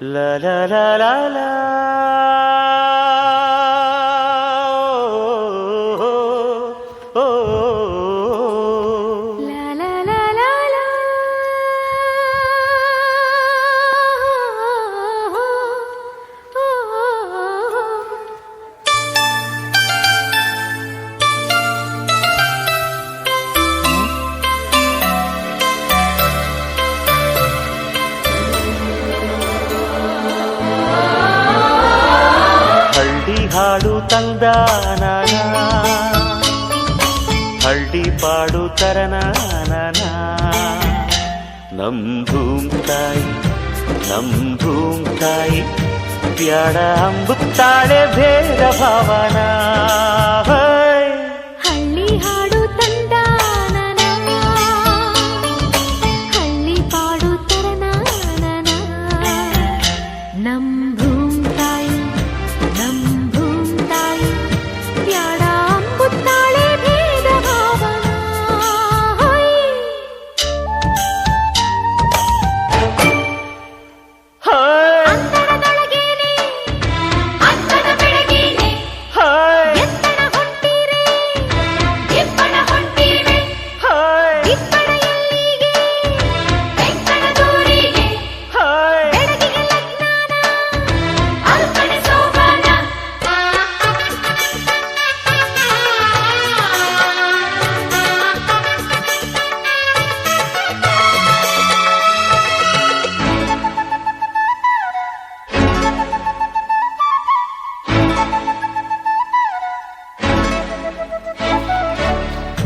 La la la la la. ತಂದಾನ ಹಳ್ಳಿ ಪಾಡು ತರನಾನ ನಮ್ ಭೂಮ್ ತಾಯಿ ನಮ್ ಭೂಮ್ ತಾಯಿ ಬ್ಯಾಡ ಅಂಬುತ್ತಾಳೆ ಭೇದ ಭಾವನ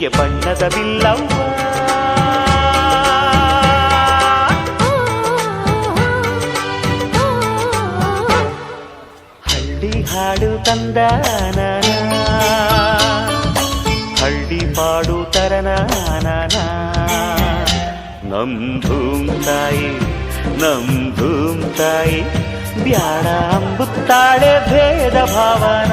ಜುಟ್ಟಿಗೆ ಬಣ್ಣದ ಬಿಲ್ಲವ್ವ ಹಳ್ಳಿ ಹಾಡು ತಂದಾನ ಹಳ್ಳಿ ಪಾಡು ತರನಾನ ನಮ್ ಭೂಮ್ ತಾಯಿ ನಮ್ ಭೂಮ್ ತಾಯಿ ಬ್ಯಾಡ ಅಂಬುತ್ತಾಳೆ ಭೇದ ಭಾವನ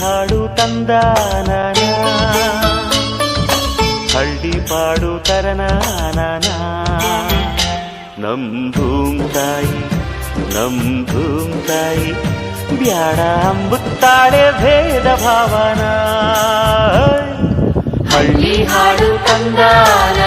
ಹಾಡು ತಂದಾನ ಹಳ್ಳಿ ಪಾಡು ತರನಾನ ನಮ್ ಭೂಮ್ ತಾಯಿ ನಮ್ ಭೂಮ್ ತಾಯಿ ಬ್ಯಾಡ ಅಂಬುತ್ತಾಳೆ ಭೇದ ಭಾವನ ಹಳ್ಳಿ ಹಾಡು ತಂದಾನ